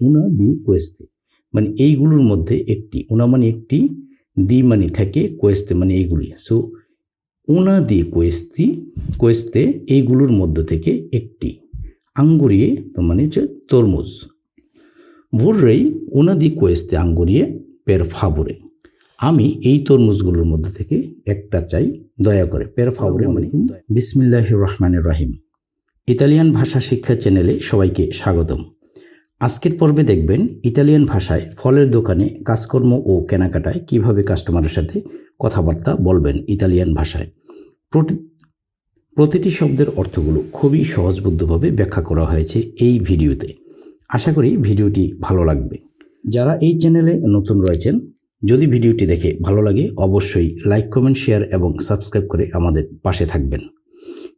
উনা দি কোয়েস্তে। মানে এইগুলোর মধ্যে একটি উনা মানে একটি, দি মানে থাকে কোয়েস্তে মানে এইগুলি। সো উনা দি কোয়েস্তি, কোয়েস্তে এইগুলোর মধ্যে থেকে একটি। আঙ্গুরিয়ে তো মানে হচ্ছে তরমুজ। ভোররেই উনা দি কোয়েস্তে আঙ্গুরিয়ে পের ফাবরে। আমি এই তরমুজগুলোর মধ্যে থেকে একটা চাই, দয়া করে, পের ফাবরে মানে বিসমিল্লাহ রহমান রাহিম। ইতালিয়ান ভাষা শিক্ষা চ্যানেলে সবাইকে স্বাগতম। আজকের পর্বে দেখবেন ইতালিয়ান ভাষায় ফলের দোকানে কাজকর্ম ও কেনাকাটায় কীভাবে কাস্টমারের সাথে কথাবার্তা বলবেন ইতালিয়ান ভাষায়। প্রতি- প্রতিটি শব্দের অর্থগুলো খুবই সহজবদ্ধভাবে ব্যাখ্যা করা হয়েছে এই ভিডিওতে। আশা করি ভিডিওটি ভালো লাগবে। যারা এই চ্যানেলে নতুন রয়েছেন, যদি ভিডিওটি দেখে ভালো লাগে, অবশ্যই লাইক, কমেন্ট, শেয়ার এবং সাবস্ক্রাইব করে আমাদের পাশে থাকবেন।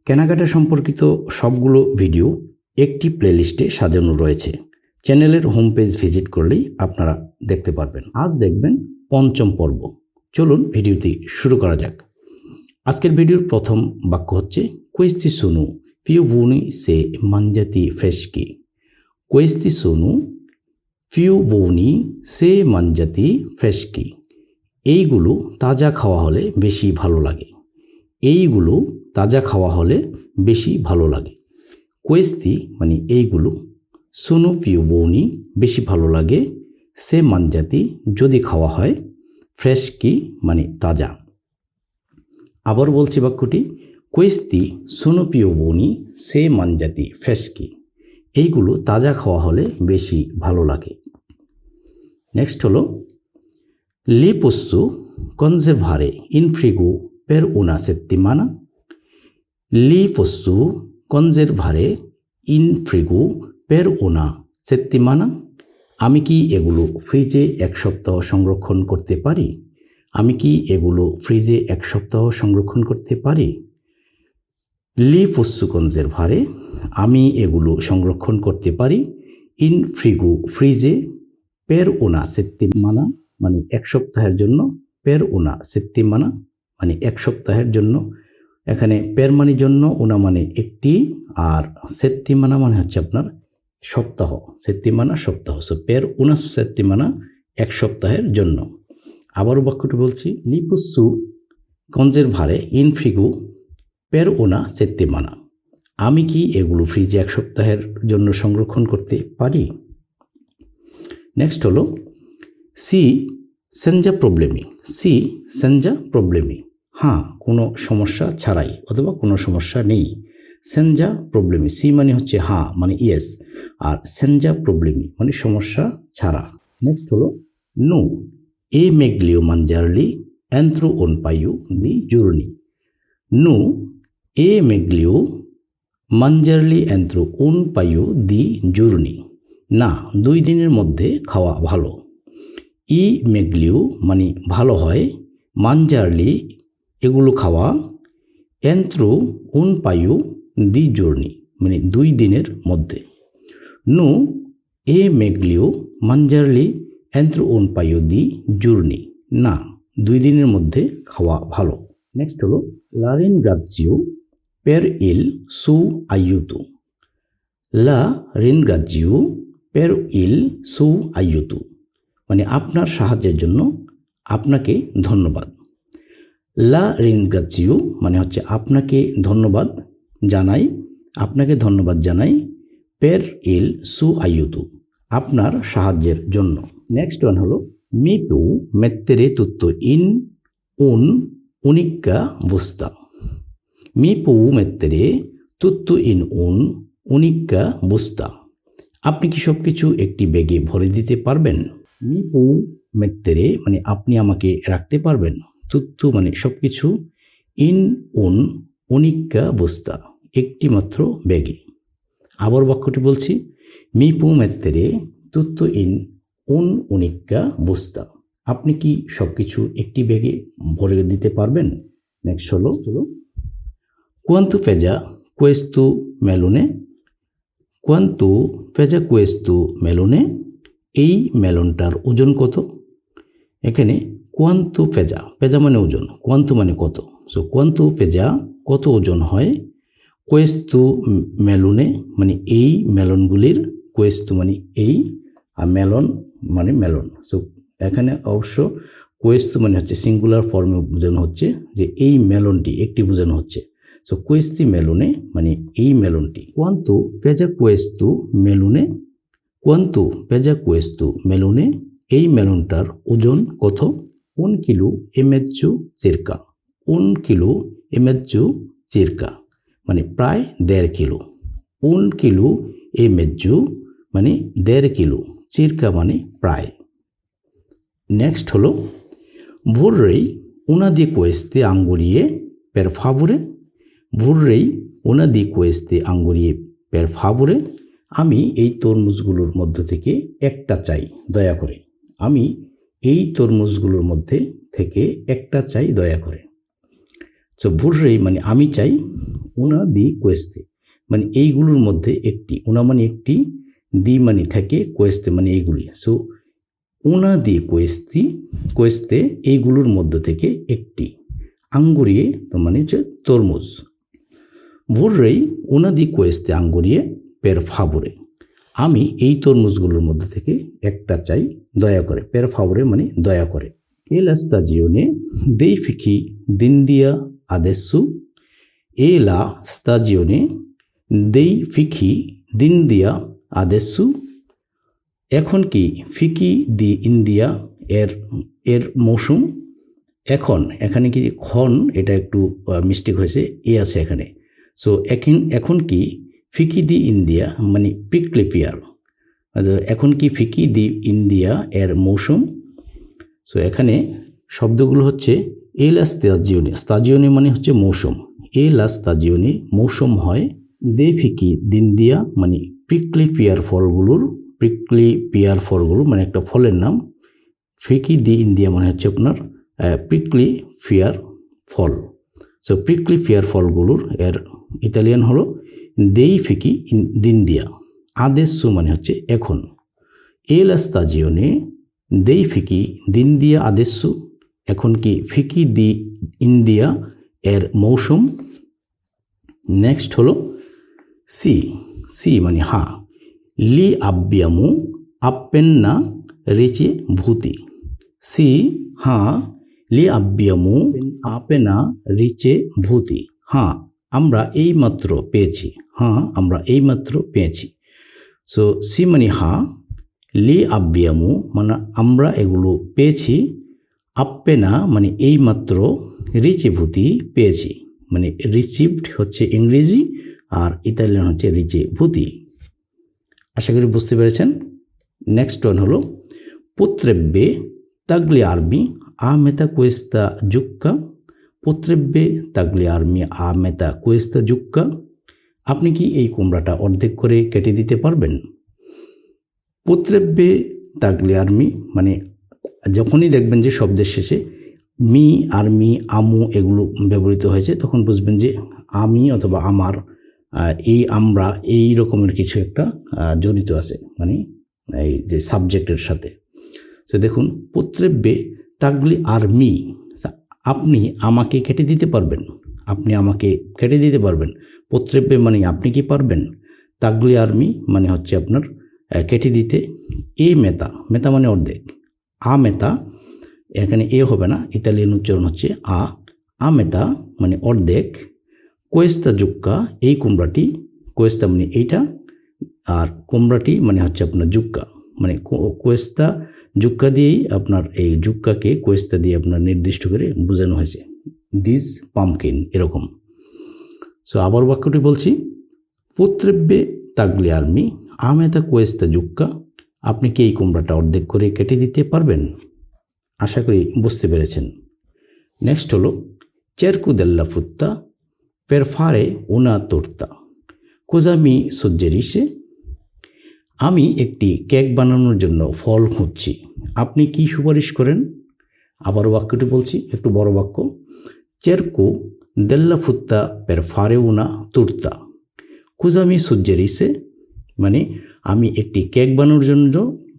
কেনাকাটা সম্পর্কিত সবগুলো ভিডিও একটি প্লেলিস্টে সাজানো রয়েছে। চ্যানেলের হোম পেজ ভিজিট করলেই আপনারা দেখতে পারবেন। আজ দেখবেন পঞ্চম পর্ব। চলুন ভিডিওটি শুরু করা যাক। আজকের ভিডিওর প্রথম বাক্য হচ্ছে, কোয়েস্তি সোনু পিও বুনি, সে মানজাতি ফ্রেশকি কোয়েস্তি সোনু ফিউ বৌনি, সে মানজাতি ফ্রেশকি এইগুলো তাজা খাওয়া হলে বেশি ভালো লাগে। এইগুলো তাজা খাওয়া হলে বেশি ভালো লাগে। কোয়েস্তি মানে এইগুলো সোনু পিউ বৌনি, বেশি ভালো লাগে। সে মানজাতি যদি খাওয়া হয়, ফ্রেশ কি মানে তাজা? আবার বলছি বাক্যটি, কোয়েস্তি সোনু পিউ বৌনি, সে মানজাতি ফ্রেশ কি? এইগুলো তাজা খাওয়া হলে বেশি ভালো লাগে। নেক্সট হলো, লি পোস্সু কনজেভারে ইনফ্রিগু পের উনা সেত্তিমানা লি পোস্সু কনজেরভারে ইনফ্রিগু পের ওনা সেত্তিমানা আমি কি এগুলো ফ্রিজে এক সপ্তাহ সংরক্ষণ করতে পারি? আমি কি এগুলো ফ্রিজে এক সপ্তাহ সংরক্ষণ করতে পারি? লি পোস্সু ভারে, আমি এগুলো সংরক্ষণ করতে পারি। ইন ফ্রিগু ফ্রিজে পের ওনা সেত্তিমানা মানে? এক সপ্তাহের জন্য পের ওনা সেত্তিমানা মানে? এক সপ্তাহের জন্য। এখানে পের মানে জন্য ওনা মানে একটি, আর সেত্তিমানা মানে হচ্ছে আপনার সপ্তাহ সেত্তিমানা সপ্তাহ। সো পের উনা সেত্তিমানা এক সপ্তাহের জন্য। আবারও বাক্যটি বলছি, লিপুসু কঞ্জের ভারে ইনফ্রিগু পের ওনা সেত্তিমানা আমি কি এগুলো ফ্রিজে এক সপ্তাহের জন্য সংরক্ষণ করতে পারি? নেক্সট হলো, সি সেঞ্জা প্রবলেমি। সি সেঞ্জা প্রবলেমি। হ্যাঁ কোনো সমস্যা ছাড়াই অথবা কোনো সমস্যা নেই। সেঞ্জা প্রবলেমি। সি মানে হচ্ছে হ্যাঁ মানে ইয়েস আর সেনজা প্রবলেমি মানে সমস্যা ছাড়া। নেক্সট হলো, নু এ মেগলিও মানজারলি অ্যান্থ্রো ওন পাইউ দি জুরনি নু এ মেগলিও মানজারলি অ্যান্থ্রো ওন পাইউ দি জুরনি না, দুই দিনের মধ্যে খাওয়া ভালো। ই মেগলিও মানে ভালো হয় মানজারলি এগুলো খাওয়া অ্যান্থ্রো উন পায়ু দি জর্নি মানে দুই দিনের মধ্যে। নু এ মেগলিও মানজারলি এন্ত্রো উন পায়ু দি জুর্নি না দুই দিনের মধ্যে খাওয়া ভালো নেক্সট হলো লারিন গ্রাজিও পের ইল সু আয়ুতু লা রিনগ্রাজিও পের ইল সু আয়ুতু মানে আপনার সাহায্যের জন্য আপনাকে ধন্যবাদ লা রিনগ্রাজিও মানে হচ্ছে আপনাকে ধন্যবাদ জানাই আপনাকে ধন্যবাদ জানাই পের ইল সু আয়ুতু আপনার সাহায্যের জন্য। নেক্সট ওয়ান হলো মিপু মেত্তেরে তুত্ত ইন উন উনিক্কা বুস্তা। মিপু মেত্তেরে তুত্তু ইন উন উনিক্কা বুস্তা। আপনি কি সব কিছু একটি ব্যাগে ভরে দিতে পারবেন? মিপু মেত্তেরে মানে আপনি আমাকে রাখতে পারবেন। তুত্তু মানে সব কিছু ইন উন উনিক্কা বস্তা একটি মাত্র ব্যাগে আবার বাক্যটি বলছি মিপু মেত্তেরে তুত্তু ইন উন উনিক্কা বস্তা। আপনি কি সব কিছু একটি ব্যাগে ভরে দিতে পারবেন? নেক্সট হলো হলো কোয়ান্তু পেজা কোয়েস্তু মেলুনে? কোয়ান্তু পেজা কোয়েস্তু মেলুনে, এই মেলনটার ওজন কত? এখানে, কোয়ান্তু পেজা পেজা মানে ওজন, কোয়ান্তু মানে কত? সো কোয়ান্তু পেজা কত ওজন হয়? কোয়েস্তু মেলুনে মানে এই মেলনগুলির কোয়েস্তু মানে এই আর মেলন মানে মেলন সো এখানে অবশ্য কোয়েস্তু মানে হচ্ছে সিঙ্গুলার ফর্মে বোঝানো হচ্ছে যে এই মেলনটি একটি বোঝানো হচ্ছে। সো কোয়েস্তি মেলনে মানে এই মেলনটি কোয়ান্তু পেজা কোয়েস্তু মেলুনে কোয়ান্তু পেজা কোয়েস্তু মেলুনে এই মেলনটার ওজন কত? un কিলো এমেজ্জু চিরকা un কিলো এমেজ্জু চিরকা মানে প্রায় দেড় কিলো। un কিলো এমেজ্জু মানে দেড় কিলো, চিরকা মানে প্রায়। নেক্সট হলো di queste angurie per favore vorrei una di queste angurie per favore আমি এই তরমুজগুলোর মধ্য থেকে একটা চাই, দয়া করে। আমি এই তরমুজগুলোর মধ্যে থেকে একটা চাই, দয়া করে। সো ভুররেই মানে আমি চাই উনা দি কোয়েস্তে। মানে এইগুলোর মধ্যে একটি, উনা মানে একটি, দি মানে থাকে কোয়েস্তে মানে এইগুলি। সো উনা দি কোয়েস্তি, কোয়েস্তে এইগুলোর মধ্যে থেকে একটি। আঙ্গুরিয়ে তো মানে হচ্ছে তরমুজ। ভোররেই উনা দি কোয়েস্তে আঙ্গুরিয়ে পের ফাবরে। আমি এই তরমুজগুলোর মধ্যে থেকে একটা চাই, দয়া করে। পের ফাবরে মানে দয়া করে। এ লা স্তাজিওনে দেই ফিকি দিন দিয়া আদেসু লা স্তাজিওনে দেই ফিকি দিন দিয়া আদেসু। এখন কি ফিকি দি ইন্ডিয়া এর এর মৌসুম? এখন, এখানে কি ক্ষণ এটা একটু মিস্টেক হয়েছে, এ আছে এখানে। সো এখন এখন কি ফিকি দি ইন্ডিয়া মানে পিকলিপিয়ার এখন কি ফিকি দি ইন্ডিয়া এর মৌসুম? সো এখানে শব্দগুলো হচ্ছে এ লা স্তাজিওনি স্তাজিওনি মানে হচ্ছে মৌসুম। এ লা স্তাজিওনি মৌসুম হয় দে ফিকি দিন দিয়া মানে প্রিকলি পিয়ার ফলগুলোর প্রিকলি পিয়ার ফলগুলো মানে একটা ফলের নাম ফিকি দি ইন্ডিয়া মানে হচ্ছে আপনার প্রিকলি ফিয়ার ফল। সো প্রিকলি ফিয়ার ফলগুলোর, এর ইতালিয়ান হলো দেই ফিকি দিন দিয়া। আদেশু মানে হচ্ছে এখন। এল স্তাজিওনে দেই ফিকি দিন দিয়া আদেশু এখন কি ফিকি দি ইন্ডিয়া এর মৌসুম নেক্সট হলো সি সি মানে হা। লি আব্বিয়ামু আপ্পেন্না রেচে ভূতি। সি হ্যাঁ লি আব্বিয়ামু আপেনা রিচে ভূতি। হ্যাঁ আমরা এইমাত্র পেয়েছি। হ্যাঁ আমরা এইমাত্র পেয়েছি। সো সি মানে হ্যাঁ লি আব্বিয়ামু মানে আমরা এগুলো পেয়েছি। আপ্পেনা মানে এইমাত্র রিচে ভূতি পেয়েছি। মানে রিসিভড হচ্ছে ইংরেজি আর ইতালিয়ান হচ্ছে রিচে ভূতি আশা করি বুঝতে পেরেছেন। নেক্সট ওয়ান হলো পুত্রেব্বে তাগলি আর্মি আ মেতা কোয়েস্তা জুক্কা পুত্রেব্বে তাগলি আর্মি আ মেতা কোয়েস্তা জুক্কা আপনি কি এই কুমড়াটা অর্ধেক করে কেটে দিতে পারবেন? পুত্রেব্বে তাগলি আর্মি মানে যখনই দেখবেন যে শব্দের শেষে মি আর্মি আমু এগুলো ব্যবহৃত হয়েছে, তখন বুঝবেন যে আমি অথবা আমার এই আমরা এই রকমের কিছু একটা জড়িত আছে মানে এই যে সাবজেক্টের সাথে। তো দেখুন পুত্রেব্যে তাগলি আর মি আপনি আমাকে কেটে দিতে পারবেন, আপনি আমাকে কেটে দিতে পারবেন। পুত্রেব্যে মানে আপনি কি পারবেন? তাগলি আর্মি মানে হচ্ছে আপনার কেটে দিতে এ মেতা মেতা মানে অর্ধেক, আ মেতা এখানে এ হবে না ইতালিয়ান উচ্চারণ হচ্ছে আ আ মেতা মানে অর্ধেক, কোয়েস্তা জুক্কা, এই কুমড়াটি, কোয়েস্তা মানে এইটা, আর কুমড়াটি মানে হচ্ছে আপনার জুক্কা মানে কোয়েস্তা জুক্কা দিয়েই আপনার এই জুক্কাকে কোয়েস্তা দিয়ে আপনার নির্দিষ্ট করে বোঝানো হয়েছে। দিস পামকিন এরকম। সো আবার বাক্যটি বলছি। পুত্রেব্যে তাগলি আর্মি, আমেতা কোয়েস্তা জুক্কা, আপনি কি এই কুমড়াটা অর্ধেক করে কেটে দিতে পারবেন? আশা করি বুঝতে পেরেছেন। নেক্সট হলো, চেরকু দেল্লা ফুত্তা, পেরফারে উনা তোর্তা। কোজামি সজ্জেরিসে আমি একটি কেক বানানোর জন্য ফল খুঁজছি। আপনি কি সুপারিশ করেন? আবার বাক্যটি বলছি, একটু বড় বাক্য। চেরকু দেল্লা ফুত্তা পের ফারে উনা তুর্তা। কুজামি সুজ্জেরিসে মানে আমি একটি কেক বানানোর জন্য,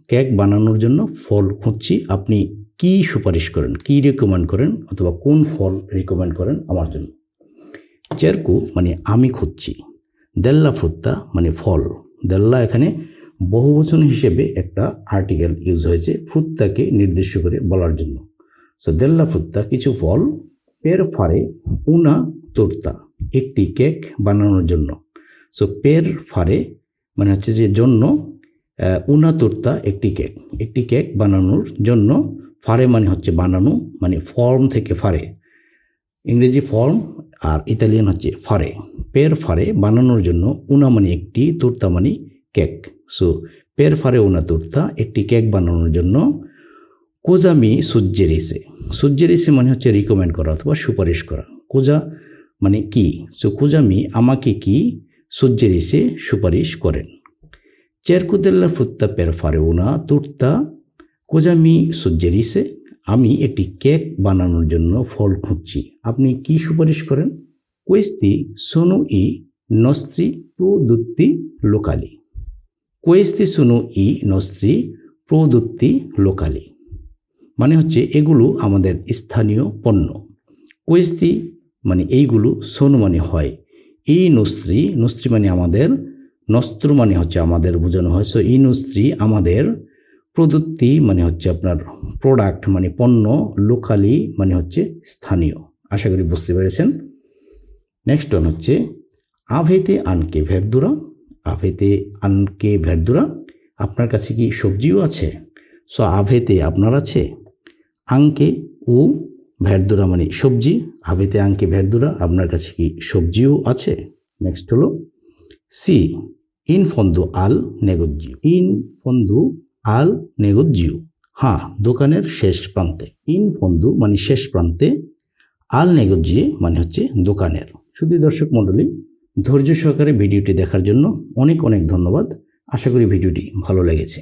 কেক বানানোর জন্য ফল খুঁজছি। আপনি কি সুপারিশ করেন? কি রেকমেন্ড করেন? অথবা কোন ফল রেকমেন্ড করেন আমার জন্য? চেরকু মানে আমি খুঁজছি। দেল্লা ফুত্তা মানে ফল। দেল্লা এখানে বহুবচন হিসেবে একটা আর্টিকেল ইউজ হয়েছে ফ্রুত্তাকে নির্দিষ্ট করে বলার জন্য। সো দেল্লা ফ্রুত্তা কিছু ফল পের ফারে উনা তোর্তা, একটি কেক বানানোর জন্য। সো পের ফারে মানে হচ্ছে যে জন্য উনা তোর্তা একটি কেক। একটি কেক বানানোর জন্য ফারে মানে হচ্ছে বানানো মানে ফর্ম থেকে ফারে ইংরেজি ফর্ম আর ইতালিয়ান হচ্ছে ফারে পের ফারে বানানোর জন্য উনা মানে একটি তুর্তা মানে কেক সো পের ফারে উনা তুর্তা একটি কেক বানানোর জন্য কোজামি সুজ্জেরিসে সুজ্জেরিসে মানে হচ্ছে রিকমেন্ড করা অথবা সুপারিশ করা। কোজা মানে কি? সো কোজামি আমাকে কি সুজ্জেরিসে সুপারিশ করেন। চেরকুদেল্লা ফুত্তা পের ফারে উনা তুর্তা কোজামি সুজ্জেরিসে আমি একটি কেক বানানোর জন্য ফল খুঁজছি। আপনি কি সুপারিশ করেন? কোয়েস্তি সোনু ই নস্ত্রি প্রদুত্তি লোকালি। কোয়েস্তি সোনু ই নস্ত্রি প্রদুত্তি লোকালি। মানে হচ্ছে এগুলো আমাদের স্থানীয় পণ্য। কোয়েস্তি মানে এইগুলো সোনু মানে হয়। এই নস্ত্রি নস্ত্রি মানে আমাদের, নস্ত্র মানে হচ্ছে আমাদের বোঝানো হয়। সো এই নস্ত্রি আমাদের প্রদত্তি মানে হচ্ছে আপনার প্রোডাক্ট মানে পণ্য লোকালি মানে হচ্ছে স্থানীয়। আশা করি বুঝতে পেরেছেন। নেক্সট ওয়ান হচ্ছে, আভেতে আনকে ভেরদুরা আভেতে আনকে ভেরদুরা আপনার কাছে কি সবজিও আছে? সো আভেতে আপনার আছে। আঙ্কে ও ভেরদুরা মানে সবজি। আভেতে আঙ্কে ভেরদুরা আপনার কাছে কি সবজিও আছে? নেক্সট হলো, সি ইন ফন্দু আল নেগোজিও ইন ফন্দু আল নেগোজিও হ্যাঁ দোকানের শেষ প্রান্তে। ইন ফন্দু মানে শেষ প্রান্তে। আল নেগোজিয়ে মানে হচ্ছে দোকানের। শুধু দর্শক মণ্ডলী, ধৈর্য সহকারে ভিডিওটি দেখার জন্য অনেক অনেক ধন্যবাদ। আশা করি ভিডিওটি ভালো লেগেছে।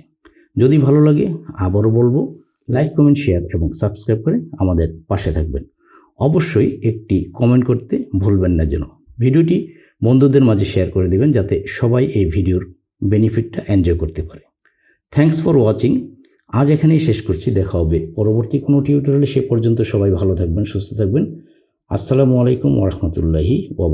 যদি ভালো লাগে, আবারও বলব, লাইক, কমেন্ট, শেয়ার এবং সাবস্ক্রাইব করে আমাদের পাশে থাকবেন। অবশ্যই একটি কমেন্ট করতে ভুলবেন না যেন। ভিডিওটি বন্ধুদের মাঝে শেয়ার করে দেবেন যাতে সবাই এই ভিডিওর বেনিফিটটা এনজয় করতে পারে। থ্যাঙ্কস ফর ওয়াচিং আজ এখানেই শেষ করছি। দেখা হবে পরবর্তী কোনো টিউটোরিয়ালে সে পর্যন্ত সবাই ভালো থাকবেন, সুস্থ থাকবেন। আসসালামু আলাইকুম ওরহমতুল্লাহি ওয়া